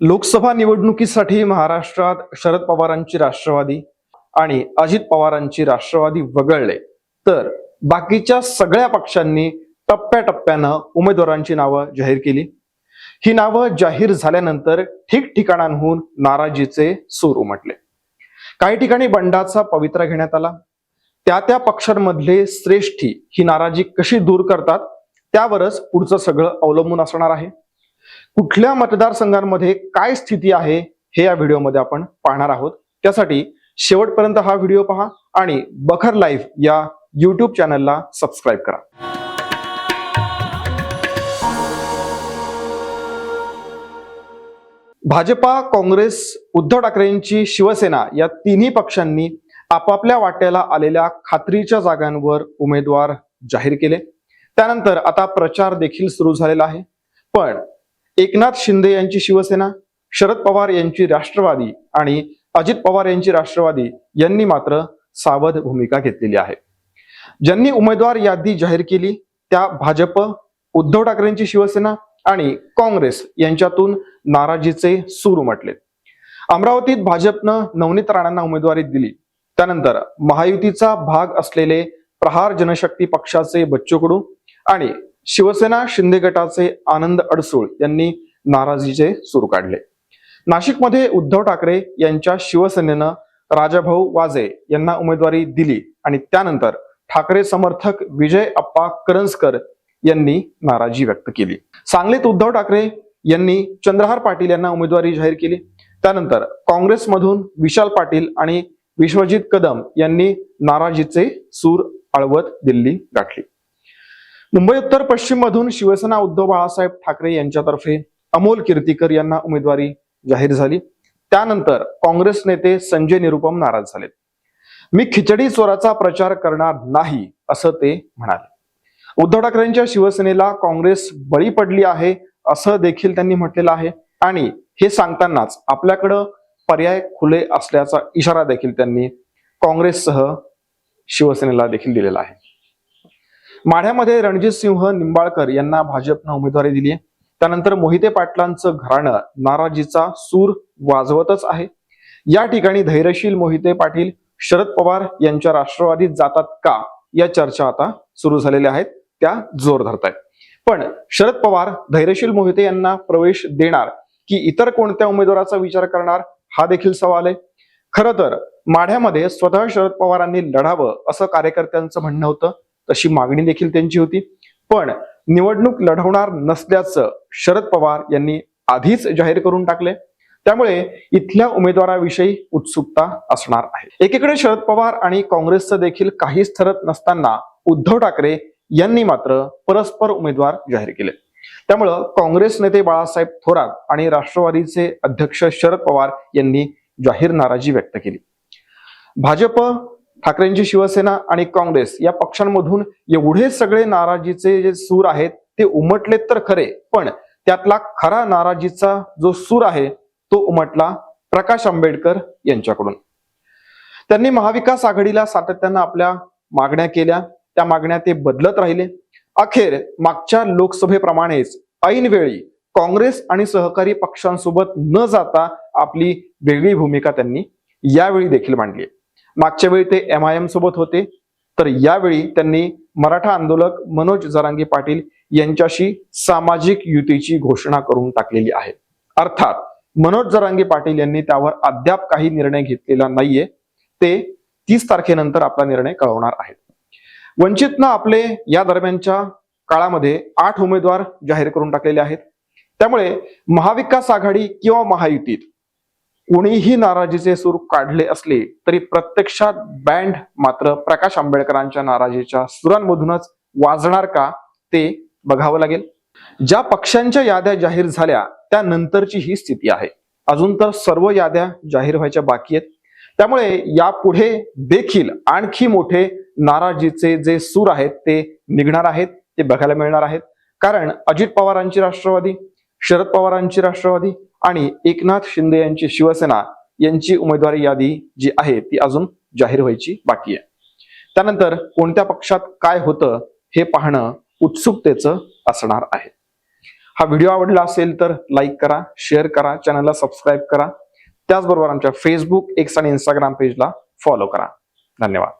लोकसभा निवडणुकीसाठी महाराष्ट्रात शरद पवारांची राष्ट्रवादी आणि अजित पवारांची राष्ट्रवादी वगळले. तर बाकीच्या सगळ्या पक्षांनी टप्प्याटप्प्यानं उमेदवारांची नावं जाहीर केली. ही नावं जाहीर झाल्यानंतर ठिकठिकाणांहून नाराजीचे सूर उमटले. काही ठिकाणी बंडाचा पवित्रा घेण्यात आला. त्या त्या पक्षांमधले श्रेष्ठी ही नाराजी कशी दूर करतात त्यावरच पुढचं सगळं अवलंबून असणार आहे. कुठल्या मतदारसंघांमध्ये काय स्थिती आहे हे या व्हिडिओमध्ये आपण पाहणार आहोत. त्यासाठी शेवटपर्यंत हा व्हिडिओ पहा आणि बखर लाईव्ह या युट्यूब चॅनलला सबस्क्राईब करा. भाजपा काँग्रेस उद्धव ठाकरेंची शिवसेना या तिन्ही पक्षांनी आपापल्या वाट्याला आलेल्या खात्रीच्या जागांवर उमेदवार जाहीर केले. त्यानंतर आता प्रचार देखील सुरू झालेला आहे. पण एकनाथ शिंदे यांची शिवसेना शरद पवार यांची राष्ट्रवादी आणि अजित पवार यांची राष्ट्रवादी यांनी मात्र सावध भूमिका घेतलेली आहे. ज्यांनी उमेदवार यादी जाहीर केली त्या भाजप उद्धव ठाकरेंची शिवसेना आणि काँग्रेस यांच्यातून नाराजीचे सूर उमटले. अमरावतीत भाजपनं नवनीत राणांना उमेदवारी दिली. त्यानंतर महायुतीचा भाग असलेले प्रहार जनशक्ती पक्षाचे बच्चू कडू आणि शिवसेना शिंदे गटाचे आनंद अडसूळ यांनी नाराजीचे सूर काढले. नाशिकमध्ये उद्धव ठाकरे यांच्या शिवसेनेनं राजाभाऊ वाजे यांना उमेदवारी दिली आणि त्यानंतर ठाकरे समर्थक विजय अप्पा करंजकर यांनी नाराजी व्यक्त केली. सांगलीत उद्धव ठाकरे यांनी चंद्रहार पाटील यांना उमेदवारी जाहीर केली. त्यानंतर काँग्रेसमधून विशाल पाटील आणि विश्वजित कदम यांनी नाराजीचे सूर आळवत दिल्ली गाठली. मुंबई उत्तर पश्चिम मधून शिवसेना उद्धव बाळासाहेब ठाकरे यांच्यातर्फे अमोल कीर्तीकर यांना उमेदवारी जाहीर झाली. त्यानंतर काँग्रेस नेते संजय निरुपम नाराज झाले मी खिचडी चोराचा प्रचार करणार नाही असं ते म्हणाले. उद्धव ठाकरेंच्या शिवसेनेला काँग्रेस बळी पडली आहे असं देखील त्यांनी म्हटलेलं आहे. आणि हे सांगतानाच आपल्याकडं पर्याय खुले असल्याचा इशारा देखील त्यांनी काँग्रेससह शिवसेनेला देखील दिलेला आहे. माढ्यामध्ये रणजित सिंह निंबाळकर यांना भाजपनं उमेदवारी दिली आहे. त्यानंतर मोहिते पाटलांचं घराणं नाराजीचा सूर वाजवतच आहे. या ठिकाणी धैर्यशील मोहिते पाटील शरद पवार यांच्या राष्ट्रवादीत जातात का? या चर्चा आता सुरू झालेल्या आहेत. त्या जोर धरतायत. पण शरद पवार धैर्यशील मोहिते यांना प्रवेश देणार की इतर कोणत्या उमेदवाराचा विचार करणार? हा देखील सवाल आहे. खरं तर माढ्यामध्ये स्वतः शरद पवारांनी लढावं असं कार्यकर्त्यांचं म्हणणं होतं. तशी मागणी देखील त्यांची होती. पण निवडणूक लढवणार नसल्याचं शरद पवार यांनी आधीच जाहीर करून टाकले. त्यामुळे इथल्या उमेदवाराविषयी उत्सुकता असणार आहे. एकीकडे शरद पवार आणि काँग्रेसचं देखील काहीच ठरत नसताना उद्धव ठाकरे यांनी मात्र परस्पर उमेदवार जाहीर केले. त्यामुळं काँग्रेस नेते बाळासाहेब थोरात आणि राष्ट्रवादीचे अध्यक्ष शरद पवार यांनी जाहीर नाराजी व्यक्त केली. भाजप ठाकरेंची शिवसेना आणि काँग्रेस या पक्षांमधून एवढे सगळे नाराजीचे जे सूर आहेत ते उमटलेत तर खरे पण त्यातला खरा नाराजीचा जो सूर आहे तो उमटला प्रकाश आंबेडकर यांच्याकडून. त्यांनी महाविकास आघाडीला सातत्यानं आपल्या मागण्या केल्या त्या मागण्या ते बदलत राहिले. अखेर मागच्या लोकसभेप्रमाणेच ऐनवेळी काँग्रेस आणि सहकारी पक्षांसोबत न जाता आपली वेगळी भूमिका त्यांनी यावेळी देखील मांडली. मागच्या वेळी ते एम आय एम सोबत होते. तर यावेळी त्यांनी मराठा आंदोलक मनोज जरांगे पाटील यांच्याशी सामाजिक युतीची घोषणा करून टाकलेली आहे. अर्थात मनोज जरांगे पाटील यांनी त्यावर अद्याप काही निर्णय घेतलेला नाहीये. ते तीस तारखेनंतर आपला निर्णय कळवणार आहेत. वंचितनं आपले या दरम्यानच्या काळामध्ये आठ उमेदवार जाहीर करून टाकलेले आहेत. त्यामुळे महाविकास आघाडी किंवा महायुतीत कोणीही नाराजीचे सूर काढले असले तरी प्रत्यक्षात बँड मात्र प्रकाश आंबेडकरांच्या नाराजीच्या सुरांमधूनच वाजणार का ते बघावं लागेल. ज्या पक्षांच्या याद्या जाहीर झाल्या त्यानंतरची ही स्थिती आहे. अजून तर सर्व याद्या जाहीर व्हायच्या बाकी आहेत. त्यामुळे यापुढे देखील आणखी मोठे नाराजीचे जे सूर आहेत ते निघणार आहेत ते बघायला मिळणार आहेत. कारण अजित पवारांची राष्ट्रवादी शरद पवारांची राष्ट्रवादी आणि एकनाथ शिंदे यांची शिवसेना यांची उमेदवारी यादी जी आहे ती अजून जाहीर व्हायची बाकी आहे. त्यानंतर कोणत्या पक्षात काय होतं हे पाहणं उत्सुकतेचं असणार आहे. हा व्हिडिओ आवडला असेल तर लाईक करा शेअर करा चॅनलला सबस्क्राईब करा. त्याचबरोबर आमच्या फेसबुक एक्स आणि इंस्टाग्राम पेजला फॉलो करा. धन्यवाद.